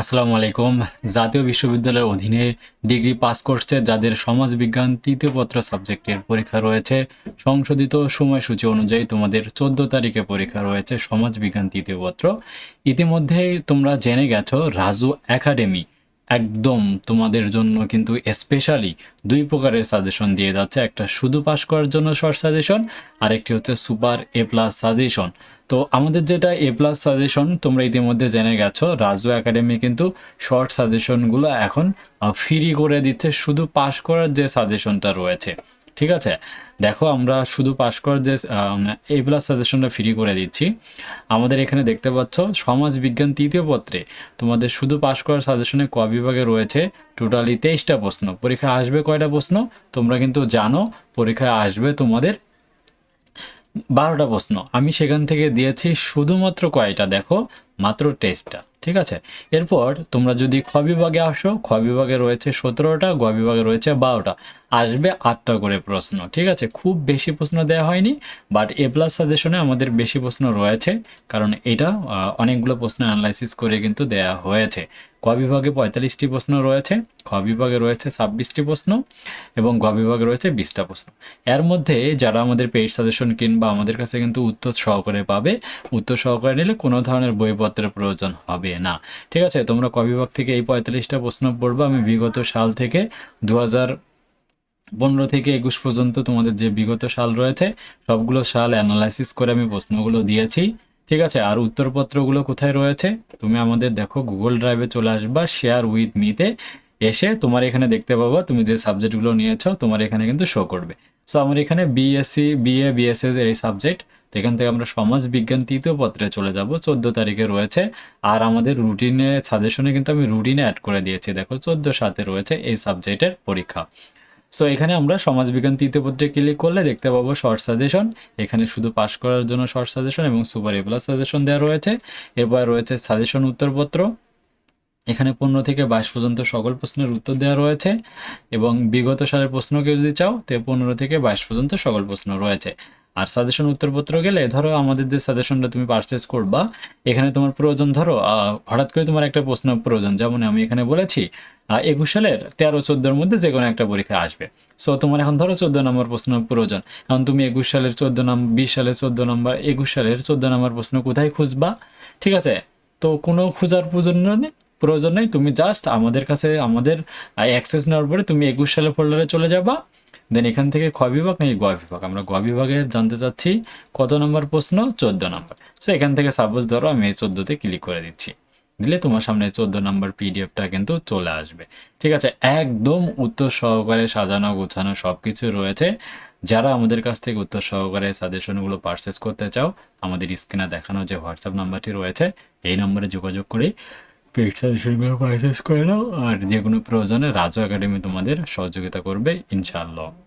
আসসালামু আলাইকুম। জাতীয় বিশ্ববিদ্যালয়ের অধীনে ডিগ্রি পাস করছে যাদের সমাজবিজ্ঞান তৃতীয় পত্র সাবজেক্টের পরীক্ষা রয়েছে। সংশোধিত সময়সূচি অনুযায়ী তোমাদের চোদ্দ তারিখে পরীক্ষা রয়েছে সমাজবিজ্ঞান তৃতীয় পত্র। ইতিমধ্যে তোমরা জেনে গেছো রাজু একাডেমি। একদম তোমাদের জন্য কিন্তু স্পেশালি দুই প্রকারের সাজেশন দিয়ে যাচ্ছে। একটা শুধু পাস করার জন্য শর্ট সাজেশন আর একটি হচ্ছে সুপার এ প্লাস সাজেশন তো আমাদের যেটা এ প্লাস সাজেশন তোমরা ইতিমধ্যে জেনে গেছো, রাজু একাডেমি কিন্তু শর্ট সাজেশনগুলো এখন ফ্রি করে দিচ্ছে। শুধু পাস করার যে সাজেশনটা রয়েছে। ঠিক আছে? দেখো, আমরা শুধু পাস করার যে এ প্লাস সাজেশনটা ফ্রি করে দিচ্ছি। আমাদের এখানে দেখতে পাচ্ছ, সমাজ বিজ্ঞান তৃতীয় পত্রে তোমাদের শুধু পাস করার সাজেশনে ক বিভাগে রয়েছে টোটালি তেইশটা প্রশ্ন। পরীক্ষায় আসবে কয়টা প্রশ্ন? তোমরা কিন্তু জানো, পরীক্ষায় আসবে তোমাদের বারোটা প্রশ্ন। আমি সেখান থেকে দিয়েছি শুধুমাত্র কয়টা? দেখো, মাত্র টেস্টটা ঠিক আছে? এরপর তোমরা যদি খ বিভাগে আসো, খ বিভাগে রয়েছে সতেরোটা, গ বিভাগে রয়েছে বারোটা। আসবে আটটা করে প্রশ্ন, ঠিক আছে? খুব বেশি প্রশ্ন দেওয়া হয়নি বাট এ প্লাস সাজেশনে আমাদের বেশি প্রশ্ন রয়েছে, কারণ এটা অনেকগুলো প্রশ্ন অ্যানালাইসিস করে কিন্তু দেয়া হয়েছে। ক বিভাগে পঁয়তাল্লিশটি প্রশ্ন রয়েছে খ বিভাগে রয়েছে ছাব্বিশটি প্রশ্ন এবং গ বিভাগে রয়েছে বিশটা প্রশ্ন। এর মধ্যে যারা আমাদের পেইড সাজেশন কিনবা আমাদের কাছে কিন্তু উত্তর সহকারে পাবে। উত্তর সহকারে নিলে কোনো ধরনের বইপত্রের প্রয়োজন হবে না। ঠিক আছে, তোমরা ক বিভাগ থেকে এই পঁয়তাল্লিশটা প্রশ্ন পড়বে। আমি বিগত সাল থেকে দু পনেরো থেকে একুশ পর্যন্ত তোমাদের যে বিগত সাল রয়েছে, সবগুলো সাল অ্যানালাইসিস করে আমি প্রশ্নগুলো দিয়েছি। ঠিক আছে, আর উত্তরপত্রগুলো কোথায় রয়েছে? তুমি আমাদের দেখো গুগল ড্রাইভে চলে আসবা শেয়ার উইথ মিতে এসে তোমার এখানে দেখতে পাবো, তুমি যে সাবজেক্টগুলো নিয়েছো, তোমার এখানে কিন্তু শো করবে। সো আমার এখানে বিএসসি বিএ বিএসএস এর এই সাবজেক্ট তো এখান থেকে আমরা সমাজ বিজ্ঞান তৃতীয় পত্রে চলে যাব, চোদ্দ তারিখে রয়েছে। আর আমাদের রুটিনে সাজেশনে কিন্তু আমি রুটিনে অ্যাড করে দিয়েছি, দেখো, চোদ্দ সাথে রয়েছে এই সাবজেক্টের পরীক্ষা। সো এখানে আমরা সমাজবিজ্ঞান তৃতীয় পত্রে ক্লিক করলে দেখতে পাবো শর্ট সাজেশন এখানে শুধু পাস করার জন্য শর্ট সাজেশন এবং সুপার এ প্লাস সাজেশন দেওয়া রয়েছে। এরপর রয়েছে সাজেশন উত্তরপত্র। এখানে পনেরো থেকে বাইশ পর্যন্ত সকল প্রশ্নের উত্তর দেওয়া রয়েছে এবং বিগত সালের প্রশ্ন কেউ যদি চাও, তো পনেরো থেকে বাইশ পর্যন্ত সকল প্রশ্ন রয়েছে। আর সাজেশন উত্তরপত্র গেলে ধরো আমাদের যে সাজেশনটা তুমি পারচেস করবা, এখানে তোমার প্রয়োজন ধরো হঠাৎ করে তোমার একটা প্রশ্ন প্রয়োজন। যেমন আমি এখানে বলেছি একুশ সালের তেরো, চোদ্দোর মধ্যে যে কোনো একটা পরীক্ষা আসবে। সো তোমার এখন ধরো চোদ্দ নম্বর প্রশ্ন প্রয়োজন। এখন তুমি একুশ সালের চোদ্দ নম্বর বিশ সালের চোদ্দ নম্বর, একুশ সালের চোদ্দ নম্বর প্রশ্ন কোথায় খুঁজবা? ঠিক আছে? তো কোনো খোঁজার প্রয়োজন নেই প্রয়োজন নেই। তুমি জাস্ট আমাদের কাছে, আমাদের অ্যাক্সেস নেওয়ার পরে তুমি একুশ সালের ফোল্ডারে চলে যাবা। দেন এখান থেকে খ বিভাগ নাকি গ বিভাগ? আমরা গ বিভাগে জানতে চাচ্ছি কত নম্বর প্রশ্ন? চোদ্দ নম্বর। সো এখান থেকে সাপোজ ধরো আমি এই চোদ্দোতে ক্লিক করে দিচ্ছি। দিলে তোমার সামনে চোদ্দ নম্বর পিডিএফটা কিন্তু চলে আসবে। ঠিক আছে, একদম উত্তর সহকারে সাজানো, গোছানো সব কিছু রয়েছে। যারা আমাদের কাছ থেকে উত্তর সহকারে সাজেশনগুলো পারচেস করতে চাও, আমাদের স্ক্রিনে দেখানো যে হোয়াটসঅ্যাপ নাম্বারটি রয়েছে, এই নম্বরে যোগাযোগ করে পেড সাজেশনগুলো পারচেস করে নাও। আর যে কোনো প্রয়োজনে রাজু একাডেমি তোমাদের সহযোগিতা করবে, ইনশাআল্লাহ।